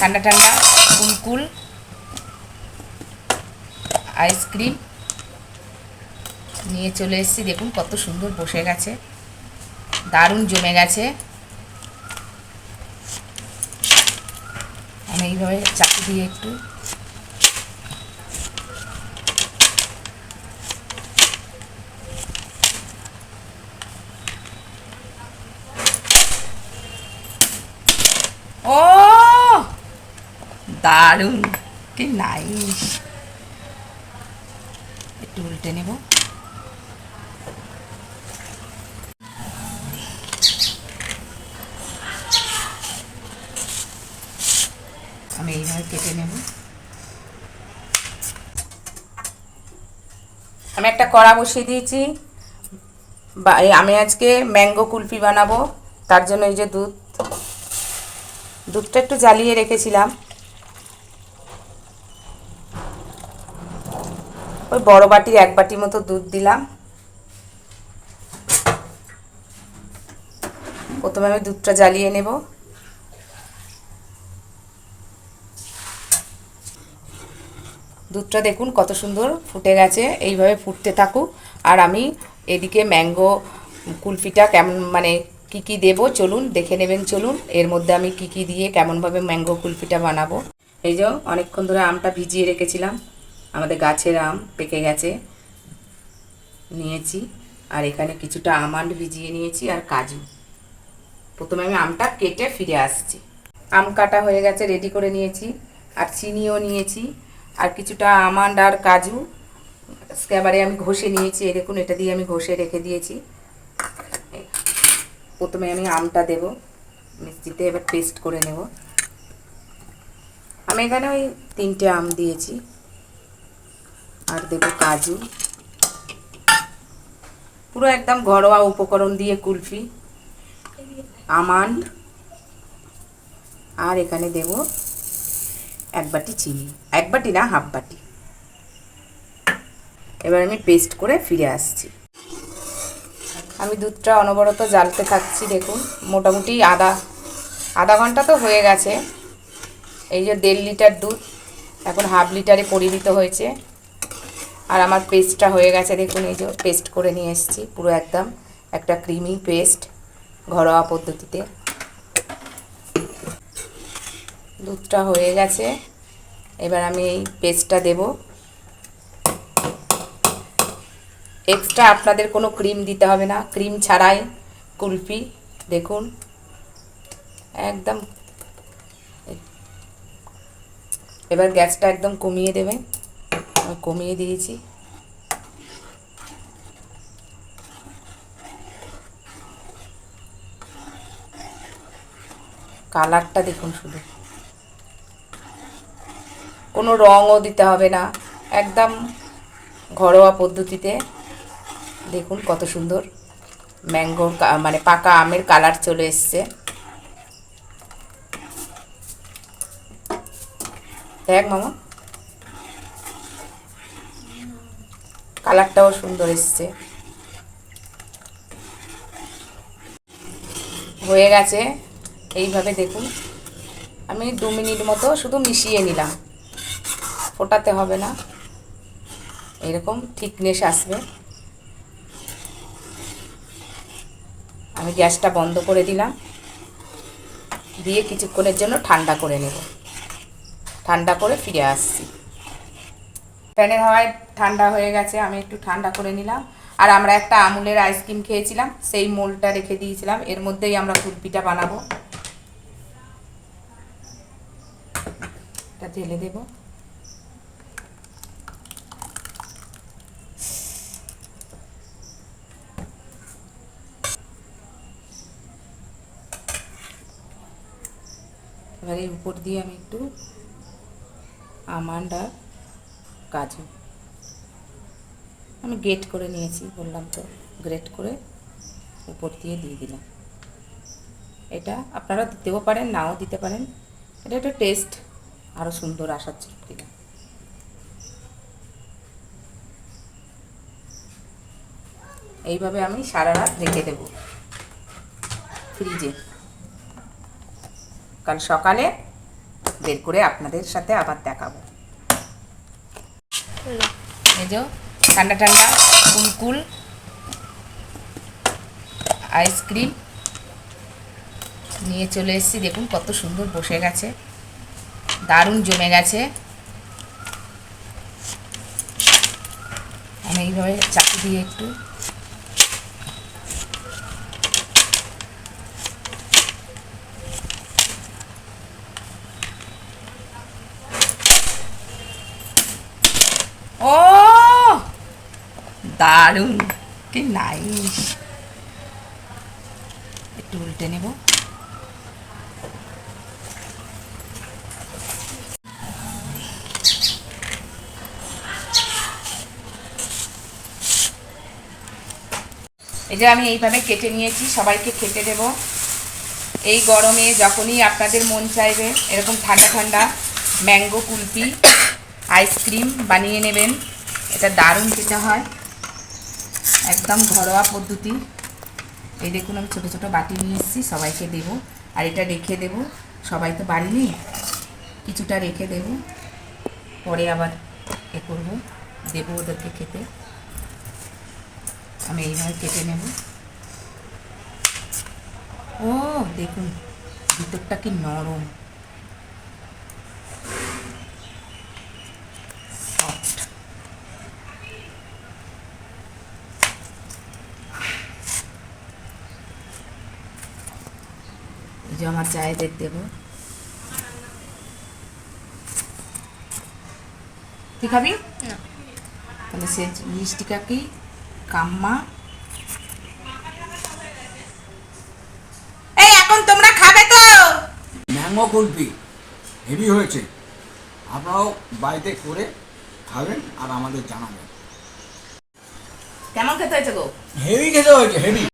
ঠান্ডা ঠান্ডা, কুলকুল আইসক্রিম নিয়ে চলে এসেছি, দেখুন কত সুন্দর বসে গেছে। দারুণ জমে গেছে। আমি এইভাবে চাকু দিয়ে একটু। ও দারুণ। কি নাইস একটু উল্টে নেব। আমি এইভাবে কেটে নেব। আমি একটা কড়া বসিয়ে দিয়েছি। আমি আজকে ম্যাঙ্গো কুলফি বানাবো। তার জন্য এই যে দুধ। দুধটা একটু জ্বালিয়ে রেখেছিলাম। ওই বড় বাটির এক বাটি মতো দুধ দিলাম। প্রথমে আমি দুধটা জ্বালিয়ে নেব। দুধটা দেখুন কত সুন্দর ফুটে গেছে, এইভাবে ফুটতে থাকুক। আর আমি এদিকে ম্যাঙ্গো কুলফিটা কেমন মানে কি কি দেবো চলুন, দেখে নেবেন চলুন। এর মধ্যে আমি কি কি দিয়ে কেমনভাবে ম্যাঙ্গো কুলফিটা বানাবো। এই যে অনেকক্ষণ ধরে আমটা ভিজিয়ে রেখেছিলাম। আমাদের গাছের আম পেকে গেছে। নিয়েছি। আর এখানে কিছুটা আমান্ড ভিজিয়ে নিয়েছি আর কাজু। প্রথমে আমি আমটা কেটে ফিরে আসছি। আম কাটা হয়ে গেছে রেডি করে নিয়েছি। আর চিনিও নিয়েছি। আর কিছুটা আমান্ড আর কাজু। এবারে আমি ঘষে নিয়েছি। এই দেখুন, এটা দিয়ে আমি ঘষে রেখে দিয়েছি। প্রথমে আমি আমটা দেব। মিষ্টিতে এবার পেস্ট করে নেব। আমি এখানে ওই তিনটে আম দিয়েছি। আর দেব কাজু। পুরো একদম ঘরোয়া উপকরণ দিয়ে কুলফি, আমান্ড, আর এখানে দেব এক বাটি চিনি। এক বাটি না, হাফ বাটি। এবার আমি পেস্ট করে ফিরে আসছি। আমি দুধটা অনবরত জ্বালতে থাকছি, দেখুন। মোটামুটি আধা আধা ঘণ্টা তো হয়ে গেছে। এই যে দেড় লিটার দুধ, এখন হাফ লিটারে পরিণত হয়েছে। আর আমার পেস্টটা হয়ে গেছে, দেখুন এই যে পেস্ট করে নিয়ে এসেছি, পুরো একদম একটা ক্রিমি পেস্ট ঘরোয়া পদ্ধতিতে। দুধটা হয়ে গেছে, এবার আমি এই পেস্টটা দেব। এক্সট্রা আপনাদের কোনো ক্রিম দিতে হবে না, ক্রিম ছাড়াই কুলফি, দেখুন, একদম। এবার গ্যাসটা একদম কমিয়ে দেবেন কমিয়ে দিয়েছি। কালারটা দেখুন শুধু। কোনো রঙও দিতে হবে না। একদম ঘরোয়া পদ্ধতিতে। দেখুন কত সুন্দর ম্যাঙ্গোর মানে পাকা আমের কালার চলে এসছে। দেখ মামা। কালারটাও সুন্দর এসছে। হয়ে গেছে। এইভাবে দেখুন। আমি দু মিনিট মতো শুধু মিশিয়ে নিলাম। ফোটাতে হবে না। এরকম থিকনেস আসবে। আমি গ্যাসটা বন্ধ করে দিলাম। দিয়ে কিছুক্ষণের জন্য ঠান্ডা করে নেব। ঠান্ডা করে ফিরে আসছি। ফ্যানের হাওয়ায় ঠান্ডা হয়ে গেছে, আমি একটু ঠান্ডা করে নিলাম। আর আমরা একটা আমুলের আইসক্রিম খেয়েছিলাম, সেই মোলটা রেখে দিয়েছিলাম। এর মধ্যেই আমরা কুলপিটা বানাবো। এটা ঢেলে দেবো। এবার এর উপর দিয়ে আমি একটু আমান্ড আর কাজু আমি গ্রেট করে নিয়েছি, বললাম তো গ্রেট করে উপর দিয়ে দিয়ে দিলাম। এটা আপনারা দিতেও পারেন, নাও দিতে পারেন। এটা একটা টেস্ট আরও সুন্দর আসার জন্য দিলাম এইভাবে আমি সারা রাত রেখে দেব ফ্রিজে। কাল সকালে বের করে আপনাদের সাথে আবার দেখাবো। এই যে ঠান্ডা ঠান্ডা কুলকুল আইসক্রিম নিয়ে চলে এসেছি। দেখুন কত সুন্দর বসে গেছে। দারুণ জমে গেছে। আমি এইভাবে চাকু দিয়ে একটু ও দারুণ। কি নাইস একটু উল্টে নেব। এই যে আমি এইভাবে কেটে নিয়েছি, সবাইকে খেতে দেব। এই গরমে যখনই আপনাদের মন চাইবে, এরকম ঠান্ডা ঠান্ডা ম্যাঙ্গো কুলফি আইসক্রিম বানিয়ে নেবেন। এটা দারুণ খেতে হয়। একদম ঘরোয়া পদ্ধতি। এই দেখুন, আমি ছোটো ছোটো বাটি নিয়ে এসেছি, সবাইকে দেবো। আর এটা রেখে দেবো। সবাই তো বাড়ি নেই, কিছুটা রেখে দেবো। পরে আবার এ করব, দেবো ওদেরকে খেতে। আমি এইভাবে কেটে নেব। ও, দেখুন, ভিতরটা কি নরম। আমার চায়েদের দেবো। তুই খাবি? তাহলে সে মিষ্টিকাকেই কাম্মা। এই এখন তোমরা খাবে তো? ম্যাঙ্গো কুলফি হেভি হয়েছে। আপনারাও বাড়িতে করে খাবেন আর আমাদের জানাবেন। কেমন খেতে হয়েছে গো? হেভি খেতে হয়েছে হেভি।